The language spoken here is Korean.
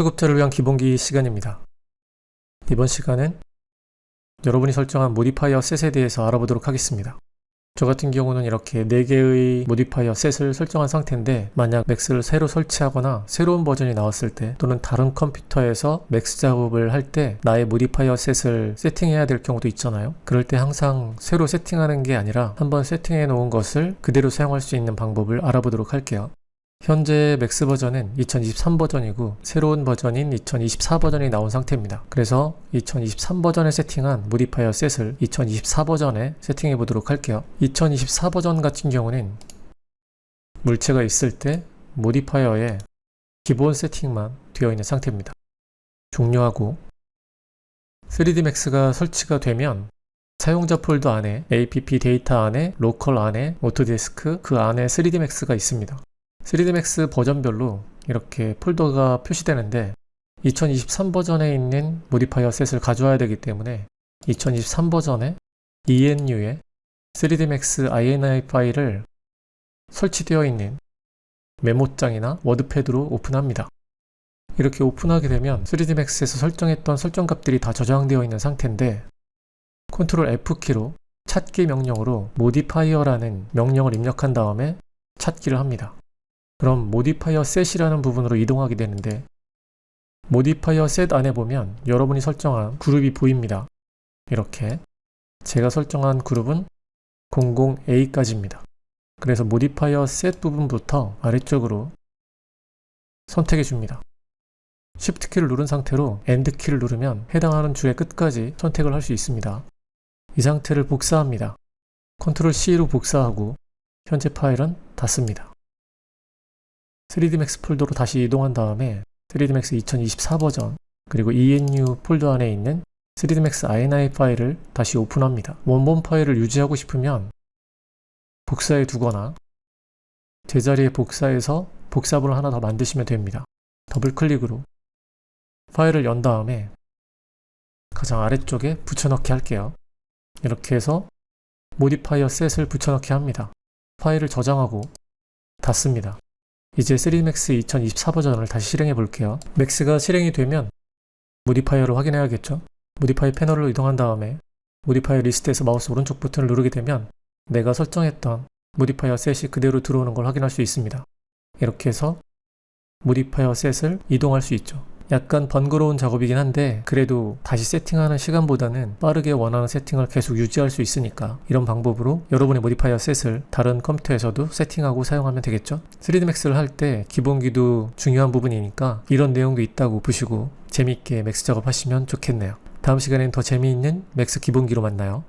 초급자를 위한 기본기 시간입니다. 이번 시간은 여러분이 설정한 모디파이어 셋에 대해서 알아보도록 하겠습니다. 저 같은 경우는 이렇게 4개의 모디파이어 셋을 설정한 상태인데 만약 맥스를 새로 설치하거나 새로운 버전이 나왔을 때 또는 다른 컴퓨터에서 맥스 작업을 할 때 나의 모디파이어 셋을 세팅해야 될 경우도 있잖아요. 그럴 때 항상 새로 세팅하는 게 아니라 한번 세팅해 놓은 것을 그대로 사용할 수 있는 방법을 알아보도록 할게요. 현재 맥스 버전은 2023 버전이고 새로운 버전인 2024 버전이 나온 상태입니다. 그래서 2023 버전에 세팅한 모디파이어 셋을 2024 버전에 세팅해 보도록 할게요. 2024 버전 같은 경우는 물체가 있을 때 모디파이어에 기본 세팅만 되어 있는 상태입니다. 종료하고 3D Max가 설치가 되면 사용자 폴더 안에 app 데이터 안에 로컬 안에 오토데스크 그 안에 3D Max가 있습니다. 3D Max 버전별로 이렇게 폴더가 표시되는데 2023 버전에 있는 모디파이어 셋을 가져와야 되기 때문에 2023 버전에 ENU에 3D Max INI 파일을 설치되어 있는 메모장이나 워드패드로 오픈합니다. 이렇게 오픈하게 되면 3D Max에서 설정했던 설정 값들이 다 저장되어 있는 상태인데 컨트롤 F키로 찾기 명령으로 modifier라는 명령을 입력한 다음에 찾기를 합니다. 그럼 모디파이어 셋이라는 부분으로 이동하게 되는데 모디파이어 셋 안에 보면 여러분이 설정한 그룹이 보입니다. 이렇게 제가 설정한 그룹은 00A까지입니다. 그래서 모디파이어 셋 부분부터 아래쪽으로 선택해 줍니다. Shift 키를 누른 상태로 End 키를 누르면 해당하는 줄의 끝까지 선택을 할 수 있습니다. 이 상태를 복사합니다. Ctrl C로 복사하고 현재 파일은 닫습니다. 3D Max 폴더로 다시 이동한 다음에 3D Max 2024 버전 그리고 ENU 폴더 안에 있는 3D Max INI 파일을 다시 오픈합니다. 원본 파일을 유지하고 싶으면 복사해 두거나 제자리에 복사해서 복사본을 하나 더 만드시면 됩니다. 더블 클릭으로 파일을 연 다음에 가장 아래쪽에 붙여넣기 할게요. 이렇게 해서 모디파이어 셋을 붙여넣기 합니다. 파일을 저장하고 닫습니다. 이제 3DMAX 2024 버전을 다시 실행해 볼게요. 맥스가 실행이 되면 모디파이어를 확인해야겠죠. 모디파이 패널로 이동한 다음에 모디파이어 리스트에서 마우스 오른쪽 버튼을 누르게 되면 내가 설정했던 모디파이어 셋이 그대로 들어오는 걸 확인할 수 있습니다. 이렇게 해서 모디파이어 셋을 이동할 수 있죠. 약간 번거로운 작업이긴 한데 그래도 다시 세팅하는 시간보다는 빠르게 원하는 세팅을 계속 유지할 수 있으니까 이런 방법으로 여러분의 모디파이어 셋을 다른 컴퓨터에서도 세팅하고 사용하면 되겠죠? 3D Max를 할 때 기본기도 중요한 부분이니까 이런 내용도 있다고 보시고 재밌게 맥스 작업하시면 좋겠네요. 다음 시간엔 더 재미있는 맥스 기본기로 만나요